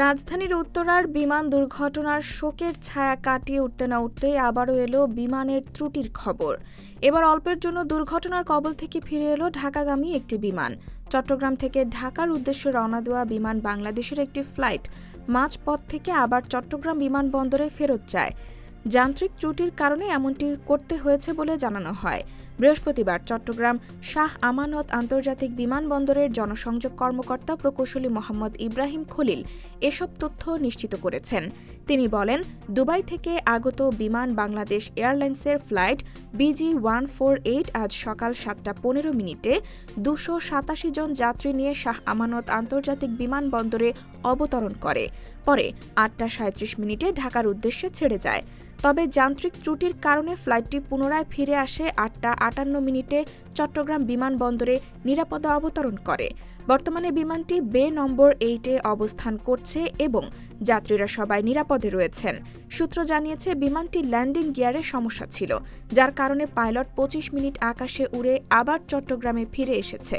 রাজধানীর উত্তরার বিমান দুর্ঘটনার শোকের ছায়া কাটিয়ে উঠতে না উঠতেই আবারও এলো বিমানের ত্রুটির খবর। এবার অল্পের জন্য দুর্ঘটনার কবল থেকে ফিরে এলো ঢাকাগামী একটি বিমান। চট্টগ্রাম থেকে ঢাকার উদ্দেশ্যে রওনা দেওয়া বিমান বাংলাদেশের একটি ফ্লাইট মাঝপথ থেকে আবার চট্টগ্রাম বিমানবন্দরে ফেরত যায়। যান্ত্রিক ত্রুটির কারণে এমনটি করতে হয়েছে বলে জানানো হয়। বৃহস্পতিবার চট্টগ্রাম শাহ আমানত আন্তর্জাতিক বিমানবন্দরের জনসংযোগ কর্মকর্তা প্রকৌশলী মোহাম্মদ ইব্রাহিম খলিল এসব তথ্য নিশ্চিত করেছেন। তিনি বলেন, দুবাই থেকে আগত বিমান বাংলাদেশ এয়ারলাইন্সের flight BG one four eight আজ সকাল সাতটা পনেরো মিনিটে দুশো সাতাশি জন যাত্রী নিয়ে শাহ আমানত আন্তর্জাতিক বিমানবন্দরে অবতরণ করে। পরে আটটা সাঁত্রিশ মিনিটে ঢাকার উদ্দেশ্যে ছেড়ে যায়। তবে যান্ত্রিক ত্রুটির কারণে ফ্লাইটটি পুনরায় ফিরে আসে আটটা আটান্ন মিনিটে চট্টগ্রাম বিমানবন্দরে নিরাপদে অবতরণ করে। বর্তমানে বিমানটি বে নম্বর এইটে অবস্থান করছে এবং যাত্রীরা সবাই নিরাপদে রয়েছেন। সূত্র জানিয়েছে, বিমানটি ল্যান্ডিং গিয়ারে সমস্যা ছিল, যার কারণে পাইলট পঁচিশ মিনিট আকাশে উড়ে আবার চট্টগ্রামে ফিরে এসেছে।